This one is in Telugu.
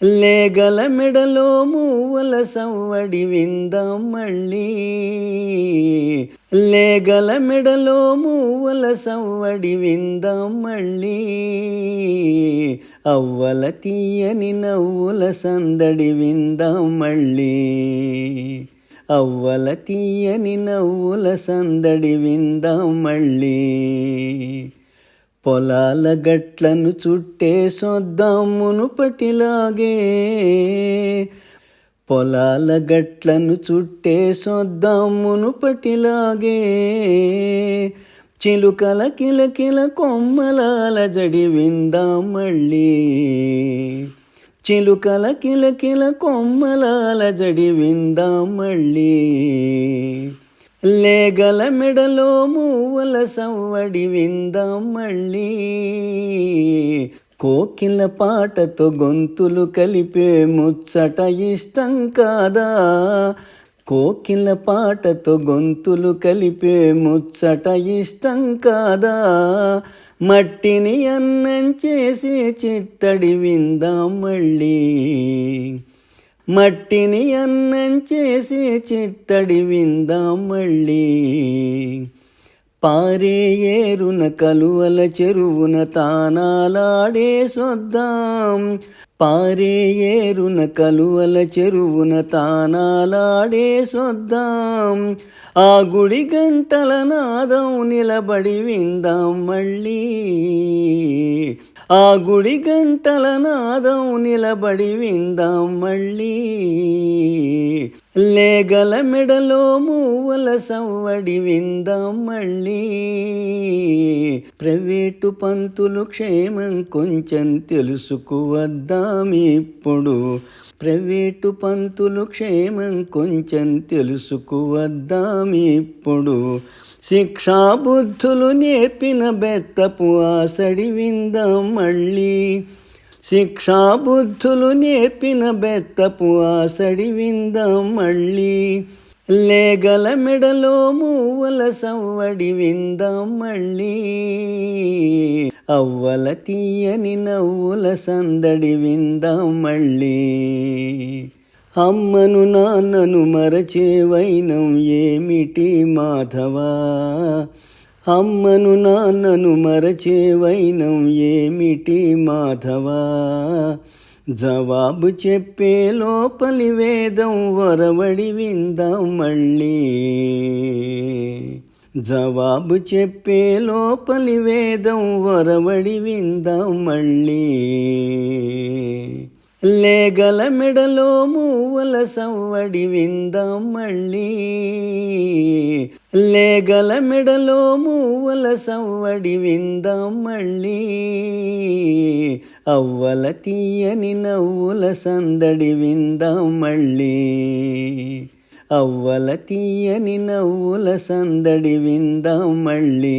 లేగల మెడలో మూవల సవ్వడి విందాం మళ్ళీ లేగల మెడలో మూవల సవ్వడి విందాం మళ్ళీ అవ్వల తీయని నవ్వుల సందడి విందాం మళ్ళీ అవ్వల తీయని నవ్వుల సందడి విందాం మళ్ళీ పొలాల గట్లను చుట్టే సొద్దాం మునుపటిలాగే పొలాల గట్లను చుట్టే సొద్దాం మునుపటిలాగే చిలుకల కిలకిల కొమ్మలాల జడి విందాం మళ్ళీ. చిలుకల కిలకిల కొమ్మలాల జడి విందాం మళ్ళీ. లేగల మెడలో మూవల సవ్వడి విందాం మళ్ళీ. కోకిల పాటతో గొంతులు కలిపే ముచ్చట ఇష్టం కాదా? కోకిల పాటతో గొంతులు కలిపే ముచ్చట ఇష్టం కాదా? మట్టిని అన్నం చేసి చిత్తడి విందాం మళ్ళీ. మట్టిని అన్నం చేసి చిత్తడి విందాం మళ్ళీ. పారే ఏరున కలువల చెరువున తానాలాడే సొద్దాం. పారే ఏరున కలువల చెరువున తానాలాడే సొద్దాం. ఆ గుడి గంటల నాదం నిలబడి విందాం మళ్ళీ. ఆ గుడి గంటల నాదం నిలబడి విందాం మళ్ళీ. లేగల మెడలో మూవల సవ్వడి విందాం మళ్ళీ. ప్రైవేటు పంతులు క్షేమం కొంచెం తెలుసుకువద్దాం ఇప్పుడు. ప్రైవేటు పంతులు క్షేమం కొంచెం తెలుసుకువద్దాం ఇప్పుడు. శిక్షాబుద్ధులు నేర్పిన బెత్తపు ఆసడి విందాం మళ్ళీ. శిక్షాబుద్ధులు నేర్పిన బెత్తపు ఆసడి విందాం మళ్ళీ. లేగల మెడలో మూవల సవ్వడి విందాం మళ్ళీ. అవ్వల తీయని నవ్వుల సందడి విందాం మళ్ళీ. అమ్మను నాన్నను మరచేవైనం ఏమిటి మాధవా? అమ్మను నాన్నను మరచేవైనం ఏమిటి మాధవా? జవాబు చెప్పే లోపలి వేదం వరవడి విందాం మళ్ళీ. జవాబు చెప్పే లోపలి వేదం వరవడి విందాం మళ్ళీ. లేగల మెడలో మూవల సవ్వడి విందాం మళ్ళీ లేగల మెడలో మూవల సవ్వడి విందాం మళ్ళీ అవ్వల తీయని నవ్వుల సందడి విందాం మళ్ళీ అవ్వల తీయని నవ్వుల సందడి విందాం మళ్ళీ